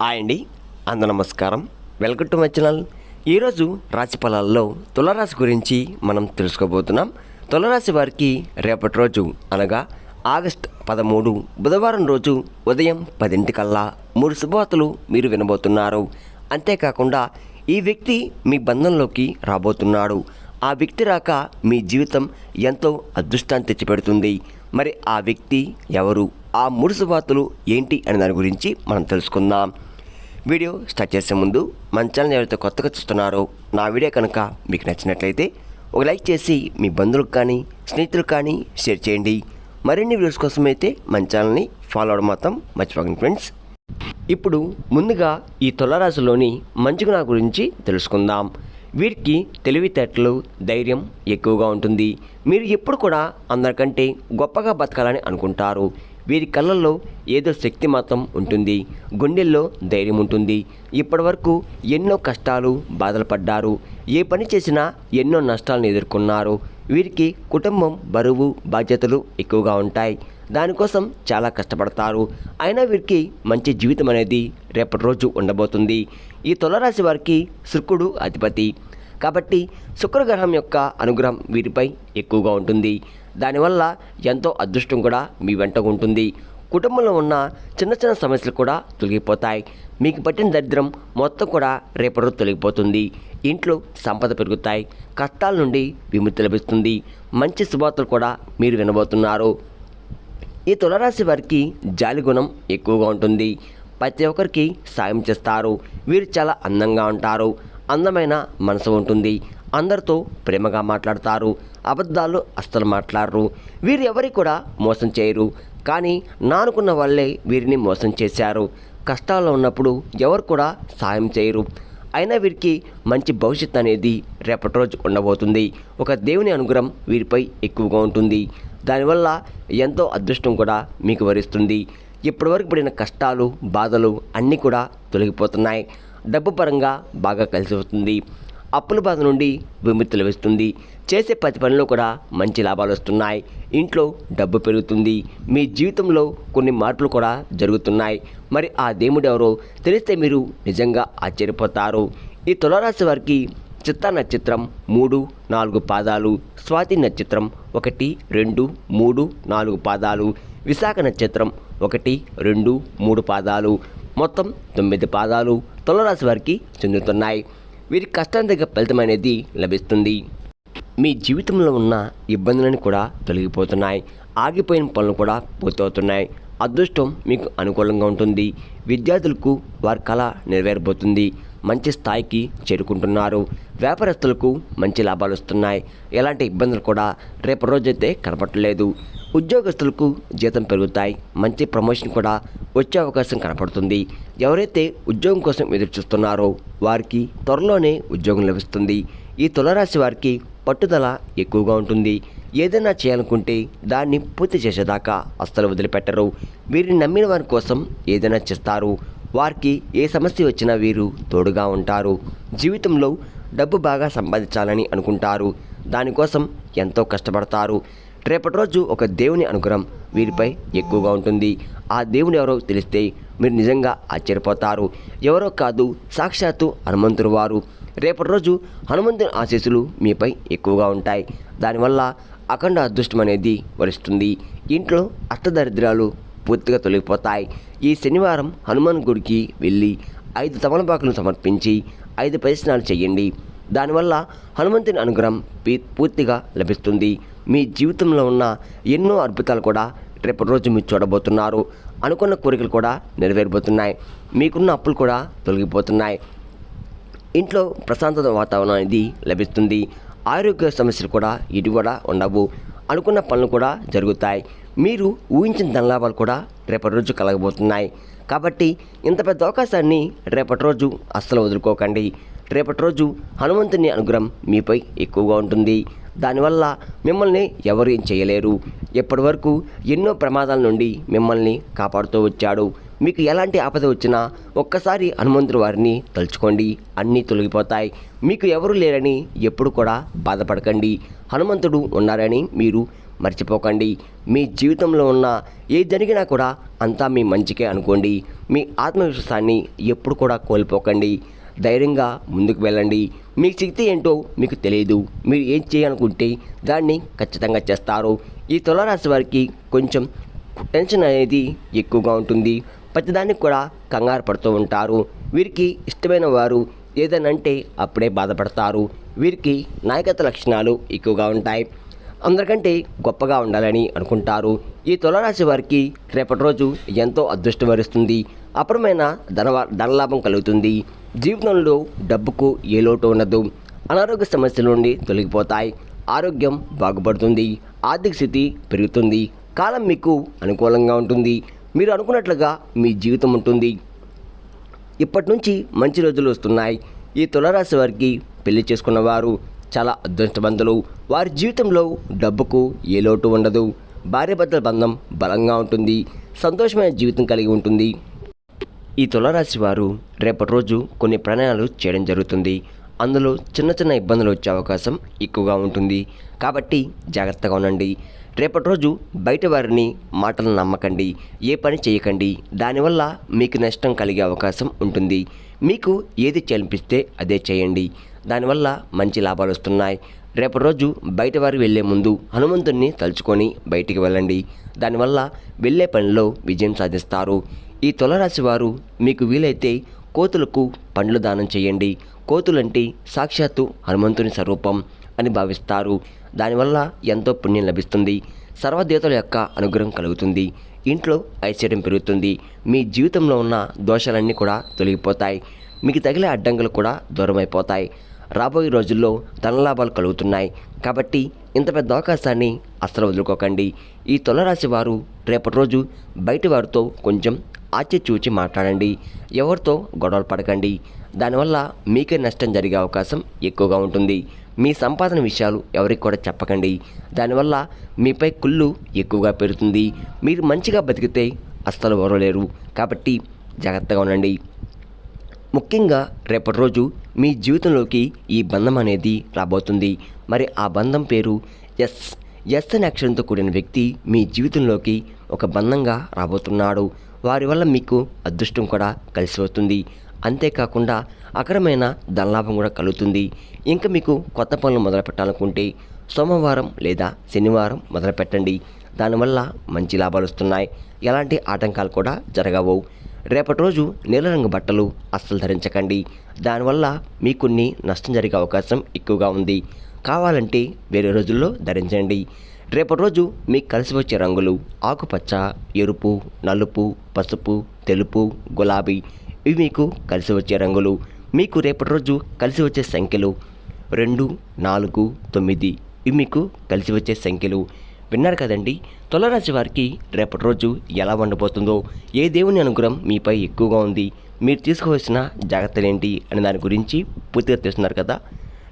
Hi అండి అంద నమస్కారం. Welcome to my channel. ఈరోజు రాశి ఫలాల్లో తులరాశి గురించి మనం తెలుసుకోబోతున్నాం. తులరాశి వారికి రేపటి రోజు అనగా ఆగస్ట్ పదమూడు బుధవారం రోజు ఉదయం పదింటికల్లా మూడు శుభవార్తలు మీరు వినబోతున్నారు. అంతేకాకుండా ఈ వ్యక్తి మీ బంధంలోకి రాబోతున్నాడు. ఆ వ్యక్తి రాక మీ జీవితం ఎంతో అదృష్టాన్ని తెచ్చిపెడుతుంది. మరి ఆ వ్యక్తి ఎవరు? ఆ మూడు శుభార్తలు ఏంటి అనే దాని గురించి మనం తెలుసుకుందాం. వీడియో స్టార్ట్ చేసే ముందు మన ఛానల్ ఎవరైతే కొత్తగా చూస్తున్నారో నా వీడియో కనుక మీకు నచ్చినట్లయితే ఒక లైక్ చేసి మీ బంధువులకు కానీ స్నేహితులకు కానీ షేర్ చేయండి. మరిన్ని వీడియోస్ కోసం అయితే మన ఛానల్ని ఫాలో అవడం మాత్రం మర్చిపోకండి ఫ్రెండ్స్. ఇప్పుడు ముందుగా ఈ తులరాశిలోని మంచి గుణాల గురించి తెలుసుకుందాం. వీరికి తెలివితేటలు ధైర్యం ఎక్కువగా ఉంటుంది. మీరు ఎప్పుడు కూడా అందరికంటే గొప్పగా బతకాలని అనుకుంటారు. వీరి కళ్ళల్లో ఏదో శక్తి మాత్రం ఉంటుంది. గుండెల్లో ధైర్యం ఉంటుంది. ఇప్పటివరకు ఎన్నో కష్టాలు బాధలు పడ్డారు ఏ పని చేసినా ఎన్నో నష్టాలను ఎదుర్కొన్నారు. వీరికి కుటుంబం బరువు బాధ్యతలు ఎక్కువగా ఉంటాయి. దానికోసం చాలా కష్టపడతారు. అయినా వీరికి మంచి జీవితం అనేది రేపటి రోజు ఉండబోతుంది. ఈ తులరాశి వారికి శుక్రుడు అధిపతి. కాబట్టి శుక్రగ్రహం యొక్క అనుగ్రహం వీరిపై ఎక్కువగా ఉంటుంది. దానివల్ల ఎంతో అదృష్టం కూడా మీ వెంట ఉంటుంది. కుటుంబంలో ఉన్న చిన్న చిన్న సమస్యలు కూడా తొలగిపోతాయి. మీకు పట్టిన దరిద్రం మొత్తం కూడా రేపటి తొలగిపోతుంది. ఇంట్లో సంపద పెరుగుతాయి. కష్టాల నుండి విముక్తి లభిస్తుంది. మంచి శుభార్తలు కూడా మీరు వినబోతున్నారు. ఈ తులరాశి వారికి జాలి గుణం ఎక్కువగా ఉంటుంది. ప్రతి ఒక్కరికి సాయం చేస్తారు. వీరు చాలా అందంగా ఉంటారు. అందమైన మనసు ఉంటుంది. అందరితో ప్రేమగా మాట్లాడతారు. అబద్ధాలు అస్సలు మాట్లాడరు. వీరు ఎవరి కూడా మోసం చేయరు. కానీ నానుకున్న వాళ్ళే వీరిని మోసం చేశారు. కష్టాల్లో ఉన్నప్పుడు ఎవరు కూడా సాయం చేయరు. అయినా వీరికి మంచి భవిష్యత్తు అనేది రేపటి రోజు ఉండబోతుంది. ఒక దేవుని అనుగ్రహం వీరిపై ఎక్కువగా ఉంటుంది. దానివల్ల ఎంతో అదృష్టం కూడా మీకు వరిస్తుంది. ఇప్పటివరకు పడిన కష్టాలు బాధలు అన్నీ కూడా తొలగిపోతున్నాయి. డబ్బు పరంగా బాగా కలిసి వస్తుంది. అప్పుల బాధ నుండి విముక్తి లభిస్తుంది. చేసే ప్రతి పనిలో కూడా మంచి లాభాలు వస్తున్నాయి. ఇంట్లో డబ్బు పెరుగుతుంది. మీ జీవితంలో కొన్ని మార్పులు కూడా జరుగుతున్నాయి. మరి ఆ దేవుడు ఎవరో తెలిస్తే మీరు నిజంగా ఆశ్చర్యపోతారు. ఈ తులరాశి వారికి చిత్త నక్షత్రం మూడు నాలుగు పాదాలు స్వాతి నక్షత్రం ఒకటి రెండు మూడు నాలుగు పాదాలు విశాఖ నక్షత్రం ఒకటి రెండు మూడు పాదాలు మొత్తం తొమ్మిది పాదాలు తులరాశి వారికి చెందుతున్నాయి. వీరి కష్టం దగ్గర ఫలితం అనేది లభిస్తుంది. మీ జీవితంలో ఉన్న ఇబ్బందులను కూడా తొలగిపోతున్నాయి. ఆగిపోయిన పనులు కూడా పూర్తవుతున్నాయి. అదృష్టం మీకు అనుకూలంగా ఉంటుంది. విద్యార్థులకు వారి కళ నెరవేరబోతుంది. మంచి స్థాయికి చేరుకుంటున్నారు. వ్యాపారస్తులకు మంచి లాభాలు వస్తున్నాయి. ఎలాంటి ఇబ్బందులు కూడా రేపు రోజైతే కనపడలేదు. ఉద్యోగస్తులకు జీతం పెరుగుతాయి. మంచి ప్రమోషన్ కూడా వచ్చే అవకాశం కనపడుతుంది. ఎవరైతే ఉద్యోగం కోసం ఎదురు చూస్తున్నారో వారికి త్వరలోనే ఉద్యోగం లభిస్తుంది. ఈ తులరాశి వారికి పట్టుదల ఎక్కువగా ఉంటుంది. ఏదైనా చేయాలనుకుంటే దాన్ని పూర్తి చేసేదాకా అస్సలు వదిలిపెట్టరు. వీరిని నమ్మిన వారి కోసం ఏదైనా చేస్తారు. వారికి ఏ సమస్య వచ్చినా వీరు తోడుగా ఉంటారు. జీవితంలో డబ్బు బాగా సంపాదించాలని అనుకుంటారు. దానికోసం ఎంతో కష్టపడతారు. రేపటి రోజు ఒక దేవుని అనుగ్రహం వీరిపై ఎక్కువగా ఉంటుంది. ఆ దేవుని ఎవరో తెలిస్తే మీరు నిజంగా ఆశ్చర్యపోతారు. ఎవరో కాదు సాక్షాత్తు హనుమంతుడు వారు. రేపటి రోజు హనుమంతుని ఆశీస్సులు మీపై ఎక్కువగా ఉంటాయి. దానివల్ల అఖండ అదృష్టం అనేది వరిస్తుంది. ఇంట్లో అష్టదరిద్రాలు పూర్తిగా తొలగిపోతాయి. ఈ శనివారం హనుమాన్ గుడికి వెళ్ళి ఐదు తమలపాకులను సమర్పించి ఐదు ప్రదర్శనాలు చేయండి. దానివల్ల హనుమంతుని అనుగ్రహం పీ- పూర్తిగా లభిస్తుంది. మీ జీవితంలో ఉన్న ఎన్నో అద్భుతాలు కూడా రేపటి రోజు మీరు చూడబోతున్నారు. అనుకున్న కోరికలు కూడా నెరవేరబోతున్నాయి. మీకున్న అప్పులు కూడా తొలగిపోతున్నాయి. ఇంట్లో ప్రశాంతత వాతావరణం అనేది లభిస్తుంది. ఆరోగ్య సమస్యలు కూడా ఇటు కూడా ఉండవు. అనుకున్న పనులు కూడా జరుగుతాయి. మీరు ఊహించిన ధనలాభాలు కూడా రేపటి రోజు కలగబోతున్నాయి. కాబట్టి ఇంత పెద్ద అవకాశాన్ని రేపటి రోజు అస్సలు వదులుకోకండి. రేపటి రోజు హనుమంతుని అనుగ్రహం మీపై ఎక్కువగా ఉంటుంది. దానివల్ల మిమ్మల్ని ఎవరు ఏం చేయలేరు. ఇప్పటి వరకు ఎన్నో ప్రమాదాల నుండి మిమ్మల్ని కాపాడుతూ వచ్చాడు. మీకు ఎలాంటి ఆపద వచ్చినా ఒక్కసారి హనుమంతుడు వారిని తలుచుకోండి. అన్నీ తొలగిపోతాయి. మీకు ఎవరు లేరని ఎప్పుడు కూడా బాధపడకండి. హనుమంతుడు ఉన్నారని మీరు మర్చిపోకండి. మీ జీవితంలో ఉన్న ఏ జరిగినా కూడా అంతా మీ మంచికే అనుకోండి. మీ ఆత్మవిశ్వాసాన్ని ఎప్పుడు కూడా కోల్పోకండి. ధైర్యంగా ముందుకు వెళ్ళండి. మీ శక్తి ఏంటో మీకు తెలియదు మీరు ఏం చేయాలనుకుంటే దాన్ని ఖచ్చితంగా చేస్తారు. ఈ తులారాశి వారికి కొంచెం టెన్షన్ అనేది ఎక్కువగా ఉంటుంది. ప్రతిదానికి కూడా కంగారు పడుతూ ఉంటారు. వీరికి ఇష్టమైన వారు ఏదనంటే అప్పుడే బాధపడతారు. వీరికి నాయకత్వ లక్షణాలు ఎక్కువగా ఉంటాయి. అందరికంటే గొప్పగా ఉండాలని అనుకుంటారు. ఈ తులరాశి వారికి రేపటి రోజు ఎంతో అదృష్టం వరిస్తుంది. అపరమైన ధన ధనలాభం కలుగుతుంది. జీవితంలో డబ్బుకు ఏ లోటు ఉండదు. అనారోగ్య సమస్యల నుండి తొలగిపోతాయి. ఆరోగ్యం బాగుపడుతుంది. ఆర్థిక స్థితి పెరుగుతుంది. కాలం మీకు అనుకూలంగా ఉంటుంది. మీరు అనుకున్నట్లుగా మీ జీవితం ఉంటుంది. ఇప్పటి నుంచి మంచి రోజులు వస్తున్నాయి. ఈ తులరాశి వారికి పెళ్ళి చేసుకున్న వారు చాలా అదృష్టవంతులు. వారి జీవితంలో డబ్బుకు ఏ లోటు ఉండదు. భార్యాభర్తల బంధం బలంగా ఉంటుంది. సంతోషమైన జీవితం కలిగి ఉంటుంది. ఈ తులరాశి వారు రేపటి రోజు కొన్ని ప్రణయాలు చేయడం జరుగుతుంది. అందులో చిన్న చిన్న ఇబ్బందులు వచ్చే అవకాశం ఎక్కువగా ఉంటుంది. కాబట్టి జాగ్రత్తగా ఉండండి. రేపటి రోజు బయట వారిని మాటలు నమ్మకండి. ఏ పని చేయకండి. దానివల్ల మీకు నష్టం కలిగే అవకాశం ఉంటుంది. మీకు ఏది చేనిపిస్తే అదే చేయండి. దానివల్ల మంచి లాభాలు వస్తున్నాయి. రేపటి రోజు బయట వారు వెళ్ళే ముందు హనుమంతుణ్ణి తలుచుకొని బయటికి వెళ్ళండి. దానివల్ల వెళ్ళే పనిలో విజయం సాధిస్తారు. ఈ తులరాశి వారు మీకు వీలైతే కోతులకు పండ్లు దానం చేయండి. కోతులంటే సాక్షాత్తు హనుమంతుని స్వరూపం అని భావిస్తారు. దానివల్ల ఎంతో పుణ్యం లభిస్తుంది. సర్వదేవతల యొక్క అనుగ్రహం కలుగుతుంది. ఇంట్లో ఐశ్వర్యం పెరుగుతుంది. మీ జీవితంలో ఉన్న దోషాలన్నీ కూడా తొలగిపోతాయి. మీకు తగిలే అడ్డంకులు కూడా దూరమైపోతాయి. రాబోయే రోజుల్లో ధనలాభాలు కలుగుతున్నాయి. కాబట్టి ఇంత పెద్ద అవకాశాన్ని అస్సలు వదులుకోకండి. ఈ తులరాశి వారు రేపటి రోజు బయటి వారితో కొంచెం ఆచిచూచి మాట్లాడండి. ఎవరితో గొడవలు పడకండి. దానివల్ల మీకే నష్టం జరిగే అవకాశం ఎక్కువగా ఉంటుంది. మీ సంపాదన విషయాలు ఎవరికి కూడా చెప్పకండి. దానివల్ల మీపై కుళ్ళు ఎక్కువగా పెరుగుతుంది. మీరు మంచిగా బతికితే అస్సలు ఓరలేరు కాబట్టి జాగ్రత్తగా ఉండండి. ముఖ్యంగా రేపటి రోజు మీ జీవితంలోకి ఈ బంధం అనేది రాబోతుంది. మరి ఆ బంధం పేరు ఎస్ ఎస్ అనే అక్షరంతో కూడిన వ్యక్తి మీ జీవితంలోకి ఒక బంధంగా రాబోతున్నాడు. వారి వల్ల మీకు అదృష్టం కూడా కలిసి వస్తుంది. అంతేకాకుండా అకరమైన ధనలాభం కూడా కలుగుతుంది. ఇంకా మీకు కొత్త పనులు మొదలు పెట్టాలనుకుంటే సోమవారం లేదా శనివారం మొదలు పెట్టండి దానివల్ల మంచి లాభాలు వస్తున్నాయి. ఎలాంటి ఆటంకాలు కూడా జరగవు. రేపటి రోజు నీల రంగు బట్టలు అస్సలు ధరించకండి. దానివల్ల మీకు కొన్ని నష్టం జరిగే అవకాశం ఎక్కువగా ఉంది. కావాలంటే వేరే రోజుల్లో ధరించండి. రేపటి రోజు మీకు కలిసి వచ్చే రంగులు ఆకుపచ్చ ఎరుపు నలుపు పసుపు తెలుపు గులాబీ ఇవి మీకు కలిసి వచ్చే రంగులు. మీకు రేపటి రోజు కలిసి వచ్చే సంఖ్యలు రెండు నాలుగు తొమ్మిది ఇవి మీకు కలిసి వచ్చే సంఖ్యలు. విన్నారు కదండి తులరాశి వారికి రేపటి రోజు ఎలా ఉండబోతుందో ఏ దేవుని అనుగ్రహం మీపై ఎక్కువగా ఉంది మీరు తీసుకోవాల్సిన జాగ్రత్తలు ఏంటి అనే దాని గురించి పూర్తిగా తెలుస్తున్నారు కదా.